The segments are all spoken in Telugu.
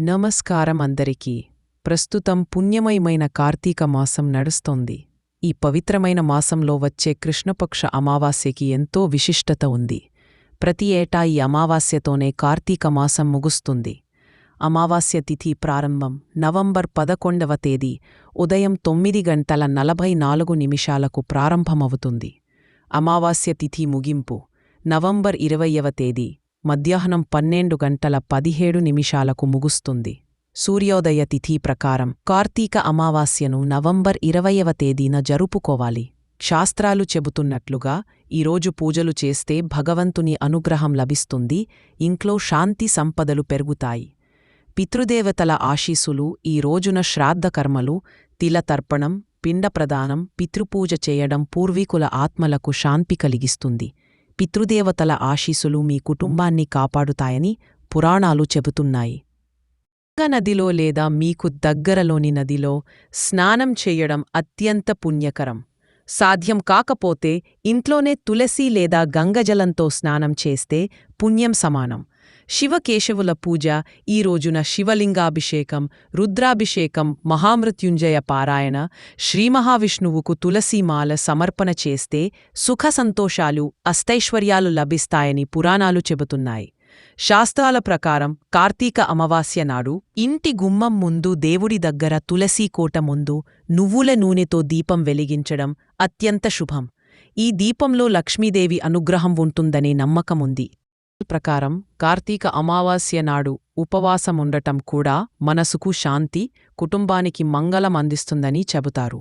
నమస్కారం అందరికీ. ప్రస్తుతం పుణ్యమయమైన కార్తీక మాసం నడుస్తోంది. ఈ పవిత్రమైన మాసంలో వచ్చే కృష్ణపక్ష అమావాస్యకి ఎంతో విశిష్టత ఉంది. ప్రతి ఏటా ఈ అమావాస్యతోనే కార్తీక మాసం ముగుస్తుంది. అమావాస్య తిథి ప్రారంభం నవంబర్ పదకొండవ తేదీ ఉదయం తొమ్మిది గంటల నలభై నాలుగు నిమిషాలకు ప్రారంభమవుతుంది. అమావాస్య తిథి ముగింపు నవంబర్ ఇరవయవ తేదీ మధ్యాహ్నం పన్నెండు గంటల పదిహేడు నిమిషాలకు ముగుస్తుంది. సూర్యోదయ తిథి ప్రకారం కార్తీక అమావాస్యను నవంబర్ ఇరవయవ తేదీన జరుపుకోవాలి. శాస్త్రాలు చెబుతున్నట్లుగా ఈరోజు పూజలు చేస్తే భగవంతుని అనుగ్రహం లభిస్తుంది ఇంట్లో శాంతి సంపదలు పెరుగుతాయి. పితృదేవతల ఆశీసులు ఈ రోజున శ్రాద్ధకర్మలు తిలతర్పణం పిండప్రదానం పితృపూజ చేయడం పూర్వీకుల ఆత్మలకు శాంతి కలిగిస్తుంది. పితృదేవతల ఆశీసులు మీ కుటుంబాన్ని కాపాడుతాయని పురాణాలు చెబుతున్నాయి. నదిలో లేదా మీకు దగ్గరలోని నదిలో స్నానం చేయడం అత్యంత పుణ్యకరం. సాధ్యం కాకపోతే ఇంట్లోనే తులసి లేదా గంగజలంతో స్నానం చేస్తే పుణ్యం సమానం. శివకేశవుల పూజ ఈ రోజున శివలింగాభిషేకం రుద్రాభిషేకం మహామృత్యుంజయ పారాయణ శ్రీమహావిష్ణువుకు తులసీమాల సమర్పణ చేస్తే సుఖ సంతోషాలు లభిస్తాయని పురాణాలు చెబుతున్నాయి. శాస్త్రాల ప్రకారం కార్తీక అమావాస్య నాడు ఇంటి గుమ్మం ముందు దేవుడి దగ్గర తులసీకోట ముందు నువ్వుల నూనెతో దీపం వెలిగించడం అత్యంత శుభం. ఈ దీపంలో లక్ష్మీదేవి అనుగ్రహం ఉంటుందనే నమ్మకముంది. ప్రకారం కార్తీక అమావాస్య నాడు ఉపవాసముండటం కూడా మనసుకు శాంతి కుటుంబానికి మంగళం అందిస్తుందని చెబుతారు.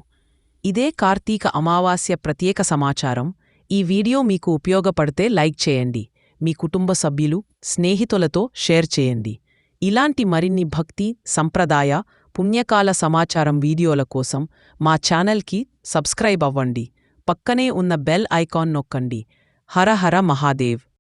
ఇదే కార్తీక అమావాస్య ప్రత్యేక సమాచారం. ఈ వీడియో మీకు ఉపయోగపడితే లైక్ చేయండి. మీ కుటుంబ సభ్యులు స్నేహితులతో షేర్ చేయండి. ఇలాంటి మరిన్ని భక్తి సంప్రదాయ పుణ్యకాల సమాచారం వీడియోల కోసం మా ఛానల్కి సబ్స్క్రైబ్ అవ్వండి. పక్కనే ఉన్న బెల్ ఐకాన్ నొక్కండి. హర హర మహాదేవ్.